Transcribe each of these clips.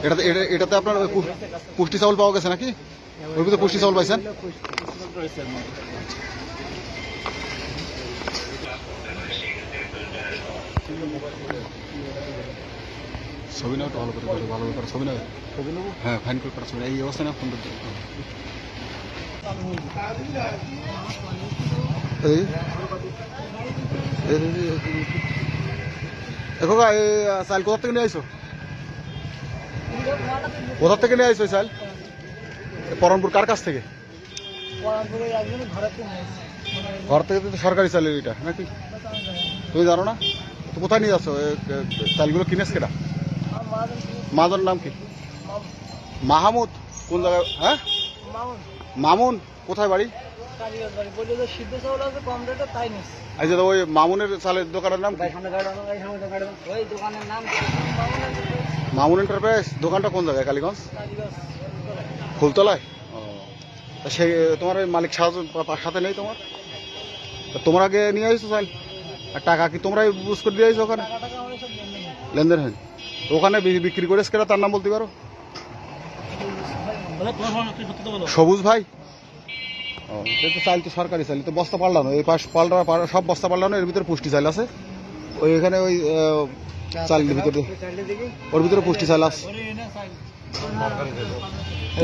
এটাতে এটা- এটাতে আপনার ওই পু- পুষ্টি চাউল পাওয়া গেছে নাকি ওর ভিতরে পুষ্টি চাউল পাইছেন ছবি নাও একটু ভালো করে করো, ভালো করে ছবি নাও ছবি নেব হ্যাঁ ফাইন করে করা ছবি এই অবস্থা না ফোন করতে এই দেখো এই চাল কোথা থেকে নিয়ে আইছো? কোথা থেকে নিয়ে চাল? এ পরমপুর কার কাছ থেকে? ঘর থেকে তো সরকারি চাল এটা নাকি? তুমি জানো না? তো কোথায় নিয়ে যাচ্ছ? চালগুলো কিনেছ কেটা মাদর নাম কি? মাহমুদ। কোন জায়গায়? হ্যাঁ? মামুন, কোথায় বাড়ি? সিদ্ধ চাউল আছে কম রেটে তাই নিস এই যে ওই মামুনের চালের দোকানের নাম ওই দোকানের নাম মামুন এন্টারপ্রাইজ দোকানটা কোন জায়গায়? কালীগঞ্জ? ফুলতলায়। ও। সেই তোমার ওই মালিক সাহায্য সাথে নেই তোমার? তোমরা আগে নিয়ে আসছো চাল। আর টাকা কি তোমরাই বুঝ করে দিয়ে আসছো ওখানে? লেনদেন হয়। ওখানে বিক্রি করে তার নাম বলতে পারো? সবুজ ভাই? সে তো চাল তো সরকারি চাল তো বস্তা পাল্টানো এই পাশ পাল্টা পাল্টা- সব বস্তা পাল্টানো এর ভিতরে পুষ্টি চাল আছে। ওই এখানে ওই চালের ভিতরে ওর ভিতরে পুষ্টি চাল আছে।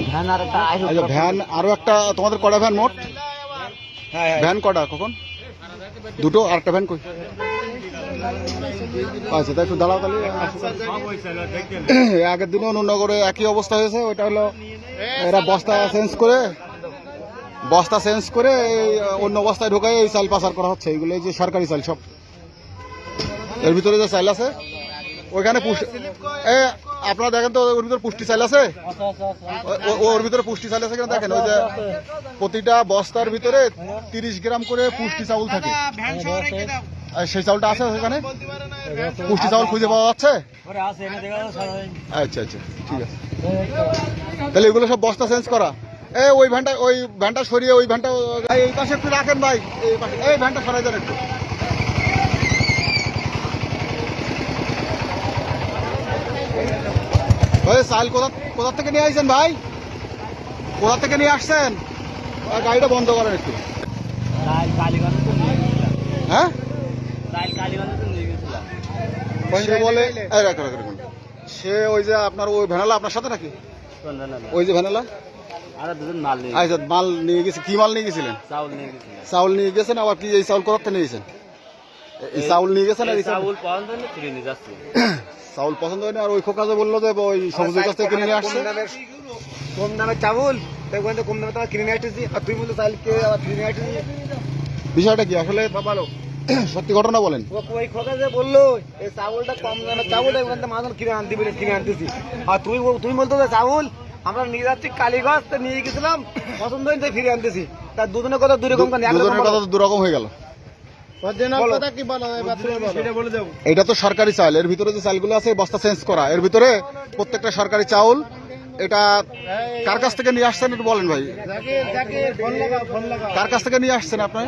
ভ্যান আর একটা আইস আচ্ছা ভ্যান আরও একটা তোমাদের কটা ভ্যান মোট? হ্যাঁ ভ্যান কটা কখন? দুটো আর একটা ভ্যান কই? আচ্ছা তাই একটু দাঁড়াও তাহলে। আগের দিনও নুনগরে একই অবস্থা হয়েছে ওইটা হলো এরা বস্তা চেঞ্জ করে বস্তা চেঞ্জ করে অন্য বস্তায় ঢোকায় এই চাল পাচার করা হচ্ছে, এইগুলো এই যে সরকারি চাল সব। এর ভিতরে যে চাল আছে, ওইখানে আপনারা দেখেন তো, ওর ভিতরে পুষ্টি চাল আছে? ওর ভিতরে পুষ্টি চাল আছে কিনা দেখেন, ওই যে প্রতিটা বস্তার ভিতরে তিরিশ গ্রাম করে পুষ্টি চাউল থাকে। সেই চাউলটা আছে সেখানে? পুষ্টি চাউল খুঁজে পাওয়া যাচ্ছে? আচ্ছা আচ্ছা ঠিক আছে। তাহলে এগুলো সব বস্তা চেঞ্জ করা। এ ওই ভ্যানটা ওই ভ্যানটা সরিয়ে ওই ভ্যানটা এই পাশে একটু রাখেন ভাই এই পাশে এই ভ্যানটা সরাই দেন একটু। ওই চাল কোথা কোথা থেকে নিয়ে আসছেন ভাই? কোথা থেকে নিয়ে আসছেন? গাড়িটা বন্ধ করেন একটু। হ্যাঁ? বলে। সে ওই যে আপনার ওই ভ্যানালা আপনার সাথে নাকি? ওই যে ভ্যানালা? আচ্ছা মাল নিয়ে গেছে। কি মাল নিয়ে গেছিলেন? চাউল নিয়ে গেছিলাম চাউল নিয়ে গেছেন আবার কি এই চাউল কোথা থেকে নিয়ে গেছেন এই চাউল নিয়ে গেছেন আর এই চাউল নিয়ে যাচ্ছে। পছন্দ হয়নি আর ওই খোকা যে বলল যে ওই সবুজের কাছ থেকে কিনে নিয়ে আসছে। কম দামে চাউল কম দামে তোমার কিনে নিয়ে আসতেছি। আর তুই বলতো আবার কিনে নিয়ে আসতেছি? বিষয়টা কি? আসলে ভালো। সত্যি ঘটনা বলেন। ওই খোকা যে বলল এই চাউলটা কম দামে চাউল থেকে মাজন কিনে আনতে কিনে আনতেছি। আর তুই বল- তুমি বলতো যে চাউল আমরা নিয়ে যাচ্ছি কালীগঞ্জ তো নিয়ে গেছিলাম পছন্দ তাই ফিরে আনতেছি। তার দুজনের কথা দূরে রকম দুজনের কথা তো দুরকম হয়ে গেল। এটা তো সরকারি চাল এর ভিতরে যে চালগুলো আছে বস্তা চেঞ্জ করা। এর ভিতরে প্রত্যেকটা সরকারি চাউল এটা কার কাছ থেকে নিয়ে আসছেন একটু বলেন ভাই। কার কাছ থেকে নিয়ে আসছেন আপনি?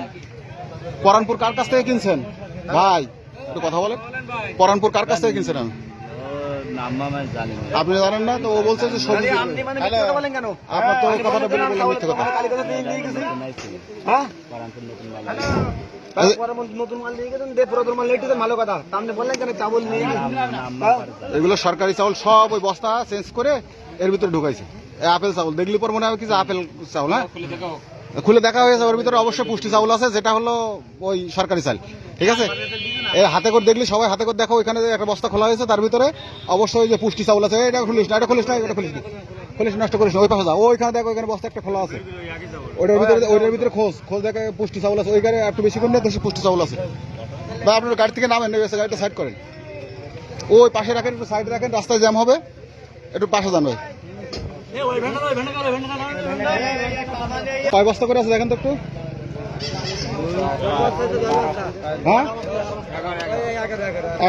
পরানপুর কার কাছ থেকে কিনছেন? ভাই একটু কথা বলেন। পরানপুর কার কাছ থেকে কিনছেন আমি আপনি জানেন না তো ও বলছে যে সবজি মানে আপনার তো কথাটা বলে বললেন মিথ্যে কথা। নিয়ে গেছি। হ্যাঁ? কথা? এগুলো সরকারি চাউল সব ওই বস্তা চেঞ্জ করে এর ভিতরে ঢুকাইছে। আপেল চাউল দেখলি পর মনে হবে কি আপেল চাউল হ্যাঁ? খুলে দেখা হয়েছে ওর ভিতরে অবশ্যই পুষ্টি চাউল আছে যেটা হলো ওই সরকারি চাল ঠিক আছে? এই হাতে করে দেখলি সবাই হাতে করে দেখো ওইখানে একটা বস্তা খোলা হয়েছে তার ভিতরে অবশ্যই যে পুষ্টি চাউল আছে এটা খুলিস না এটা খুলিস না এটা খুলিস না খুলিস নষ্ট করিস না ওই পাশে যা ওইখানে দেখো ওইখানে বস্তা একটা খোলা আছে। ওইটার ভিতরে ওইটার ভিতরে খোঁজ খোঁজ দেখে পুষ্টি চাউল আছে ওইখানে একটু বেশি করে বেশি পুষ্টি চাউল আছে। বা আপনার গাড়ি থেকে নামেন নেবে গাড়িটা সাইড করেন। ওই পাশে রাখেন একটু সাইডে রাখেন রাস্তায় জ্যাম হবে একটু পাশে যান ভাই। কয় বস্তা করে আছে দেখেন তো একটু? হ্যাঁ?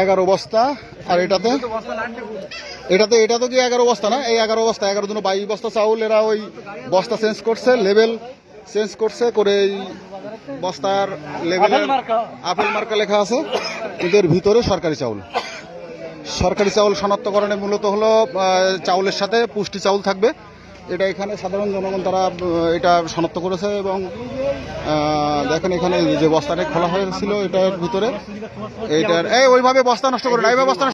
এগারো বস্তা। আর এটাতে? এটাতে এটা তো কি এগারো বস্তা না? এই এগারো বস্তা এগারো জন্য বাইশ বস্তা চাউল এরা ওই বস্তা চেঞ্জ করছে লেভেল চেঞ্জ করছে করে এই বস্তার লেভেল আপেল মার্কা লেখা আছে। কিন্তু এর ভিতরে সরকারি চাউল। সরকারি চাউল শনাক্তকরণে মূলত হলো চাউলের সাথে পুষ্টি চাউল থাকবে। এটা এখানে সাধারণ জনগণ তারা এটা শনাক্ত করেছে এবং দেখেন এখানে যে বস্তাটা খোলা হয়েছিল এটার ভিতরে, এটার এই, ওইভাবে বস্তা নষ্ট করে না, এইভাবে বস্তা